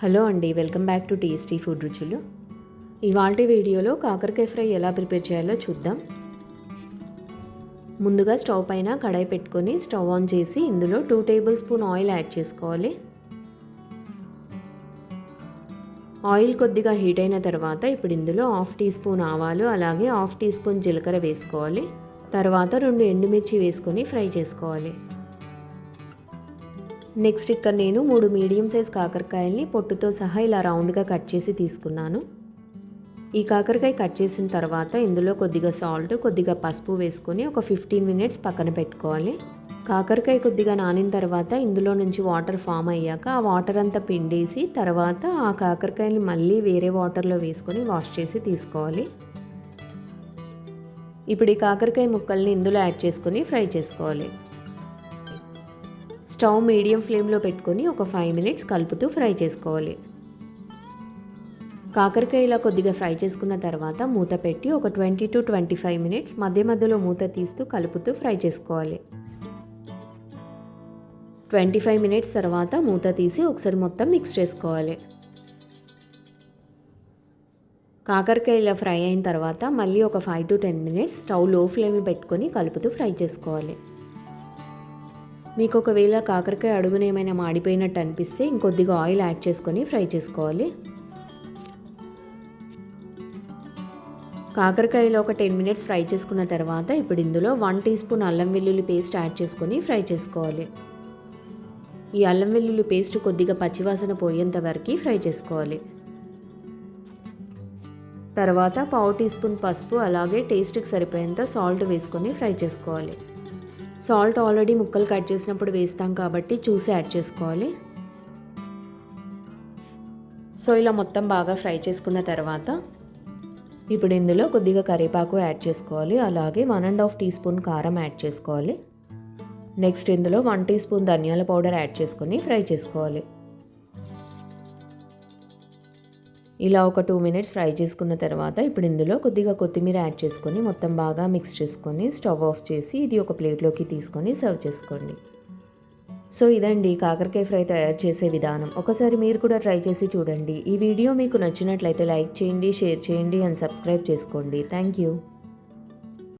Hello అండి welcome back to tasty food రుచులు. ఇవాళ వీడియోలో కాకరకాయ ఫ్రై ఎలా ప్రిపేర్ చేయాలో చూద్దాం. ముందుగా స్టవ్ పైన కడాయి పెట్టుకొని స్టవ్ ఆన్ చేసి ఇందులో two tablespoon oil add చేసుకోవాలి. ఆయిల్ కొద్దిగా హీట్ అయిన తర్వాత ఇప్పుడు ఇందులో హాఫ్ టీ స్పూన్ ఆవాలు అలాగే హాఫ్ టీ స్పూన్ జీలకర్ర వేసుకోవాలి. తర్వాత రెండు ఎండుమిర్చి వేసుకొని ఫ్రై చేసుకోవాలి. నెక్స్ట్ ఇక్కడ నేను మూడు మీడియం సైజ్ కాకరకాయల్ని పొట్టుతో సహా ఇలా రౌండ్గా కట్ చేసి తీసుకున్నాను. ఈ కాకరకాయ కట్ చేసిన తర్వాత ఇందులో కొద్దిగా సాల్ట్ కొద్దిగా పసుపు వేసుకొని ఒక ఫిఫ్టీన్ మినిట్స్ పక్కన పెట్టుకోవాలి. కాకరకాయ కొద్దిగా నానిన తర్వాత ఇందులో నుంచి వాటర్ ఫామ్ అయ్యాక ఆ వాటర్ అంతా పిండేసి తర్వాత ఆ కాకరకాయని మళ్ళీ వేరే వాటర్లో వేసుకొని వాష్ చేసి తీసుకోవాలి. ఇప్పుడు ఈ కాకరకాయ ముక్కల్ని ఇందులో యాడ్ చేసుకొని ఫ్రై చేసుకోవాలి. స్టవ్ మీడియం ఫ్లేమ్లో పెట్టుకొని ఒక ఫైవ్ మినిట్స్ కలుపుతూ ఫ్రై చేసుకోవాలి. కాకరకాయ ఇలా కొద్దిగా ఫ్రై చేసుకున్న తర్వాత మూత పెట్టి ఒక twenty to twenty five minutes మధ్య మధ్యలో మూత తీస్తూ కలుపుతూ ఫ్రై చేసుకోవాలి. ట్వంటీ ఫైవ్ మినిట్స్ తర్వాత మూత తీసి ఒకసారి మొత్తం మిక్స్ చేసుకోవాలి. కాకరకాయ ఇలా ఫ్రై అయిన తర్వాత మళ్ళీ ఒక ఫైవ్ టు టెన్ మినిట్స్ స్టవ్లో ఫ్లేమ్ పెట్టుకొని కలుపుతూ ఫ్రై చేసుకోవాలి. మీకు ఒకవేళ కాకరకాయ అడుగున ఏమైనా మాడిపోయినట్టు అనిపిస్తే ఇంకొద్దిగా ఆయిల్ యాడ్ చేసుకొని ఫ్రై చేసుకోవాలి. కాకరకాయలో ఒక టెన్ మినిట్స్ ఫ్రై చేసుకున్న తర్వాత ఇప్పుడు ఇందులో వన్ టీ స్పూన్ అల్లం వెల్లుల్లి పేస్ట్ యాడ్ చేసుకొని ఫ్రై చేసుకోవాలి. ఈ అల్లం వెల్లుల్లి పేస్ట్ కొద్దిగా పచ్చివాసన పోయేంత వరకు ఫ్రై చేసుకోవాలి. తర్వాత పావు టీ స్పూన్ పసుపు అలాగే టేస్ట్కి సరిపోయేంత సాల్ట్ వేసుకొని ఫ్రై చేసుకోవాలి. సాల్ట్ ఆల్రెడీ ముక్కలు కట్ చేసినప్పుడు వేస్తాం కాబట్టి చూసి యాడ్ చేసుకోవాలి. సో ఇలా మొత్తం బాగా ఫ్రై చేసుకున్న తర్వాత ఇప్పుడు ఇందులో కొద్దిగా కరివేపాకు యాడ్ చేసుకోవాలి. అలాగే one and half teaspoon కారం యాడ్ చేసుకోవాలి. నెక్స్ట్ ఇందులో వన్ టీ స్పూన్ ధనియాల పౌడర్ యాడ్ చేసుకొని ఫ్రై చేసుకోవాలి. ఇలా ఒక టూ మినిట్స్ ఫ్రై చేసుకున్న తర్వాత ఇప్పుడు ఇందులో కొద్దిగా కొత్తిమీర యాడ్ చేసుకొని మొత్తం బాగా మిక్స్ చేసుకొని స్టవ్ ఆఫ్ చేసి ఇది ఒక ప్లేట్లోకి తీసుకొని సర్వ్ చేసుకోండి. సో ఇదండి కాకరకాయ ఫ్రై తయారు చేసే విధానం. ఒకసారి మీరు కూడా ట్రై చేసి చూడండి. ఈ వీడియో మీకు నచ్చినట్లయితే లైక్ చేయండి షేర్ చేయండి అండ్ సబ్స్క్రైబ్ చేసుకోండి. Thank you